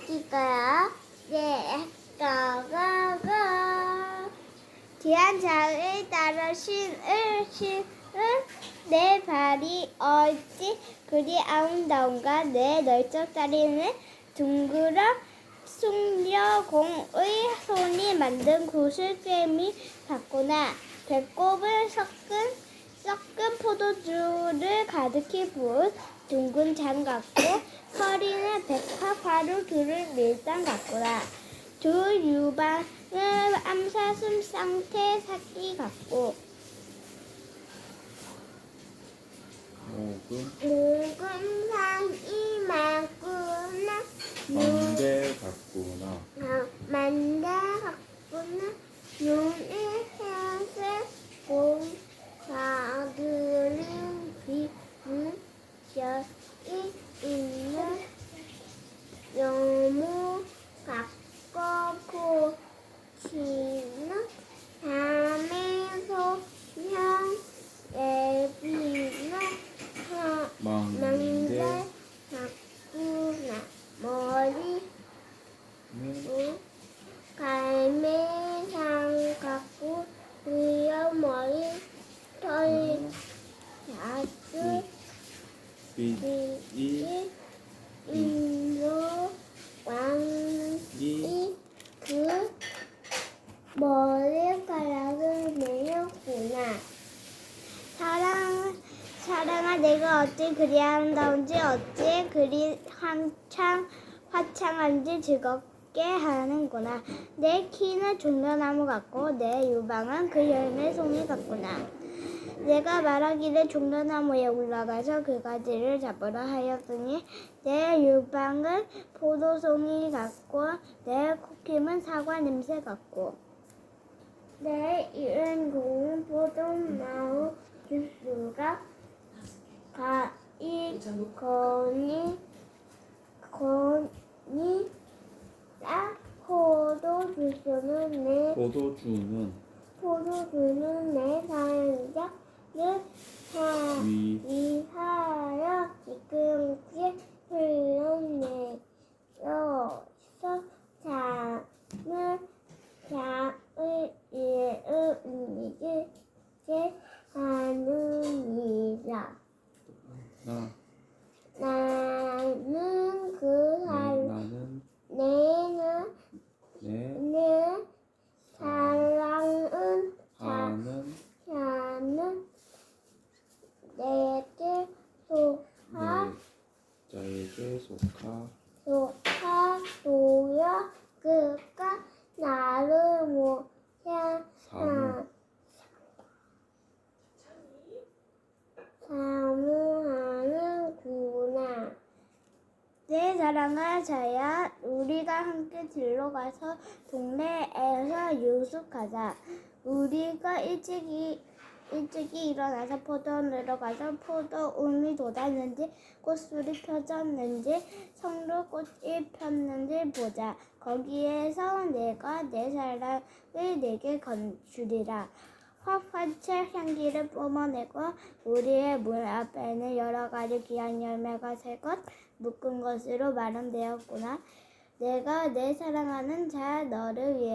할까요? 네, 가가가. 귀한 자를 따라 신을 신은 내 발이 어찌 그리 아름다운가 내 널쩍다리는 둥그러 숭려공의 손이 만든 구슬게임이 같구나 배꼽을 섞은 섞은 포도주를 가득히 부은 둥근 장 같고 허리는 백합 화로 둘을 밀당 같구나 두 유방은 암사슴 상태 사기 같고 목은? 묵은 산이 많구나. 만대 같구나? 어, 만다 같구나. 눈에 새새 공사들은 비는 저이 있는 너무 가깝고 치는 밤에서 형 애비는 만대 만대 같구나 머리 는 갈매상 같고 위험 머리 털 자주 빛 이 빛이 인도 왕이 이그 머리카락을 내렸구나. 사랑, 사랑아, 내가 어찌 그리 아름다운지, 어찌 그리 한창, 화창한지 즐겁게 하는구나. 내 키는 종려나무 같고, 내 유방은 그 열매 송이 같구나. 내가 말하기를 종려나무에 올라가서 그 가지를 잡으러 하였더니 내 유방은 포도송이 같고 내 코김은 사과 냄새 같고. 내 이른 고운 포도나무 주스가 가이 거니 거니 딱 포도 주스는 내 포도주는 포도주는 내 사랑자 를위 위하여 지금께 흘러내려서 잠을 이을 이게 하느니라. 나. 나는 그 네, 살 나는 내는 내 내 사랑은 자 하는 자는 내게 소하 내 속하 소하도여 그가 나를 사무 사무하는구나. 내 사랑아 자야 우리가 함께 들러 가서 동네에서 유숙하자. 우리가 일찍이 일찍이 일어나서 포도원으로 가서 포도움이 돋았는지 꽃술이 펴졌는지 성로 꽃이 폈는지 보자. 거기에서 내가 내 사랑을 내게 건주리라. 화환채 향기를 뿜어내고 우리의 문 앞에는 여러 가지 귀한 열매가 새것 묶은 것으로 마련되었구나. 내가 내 사랑하는 자 너를 위해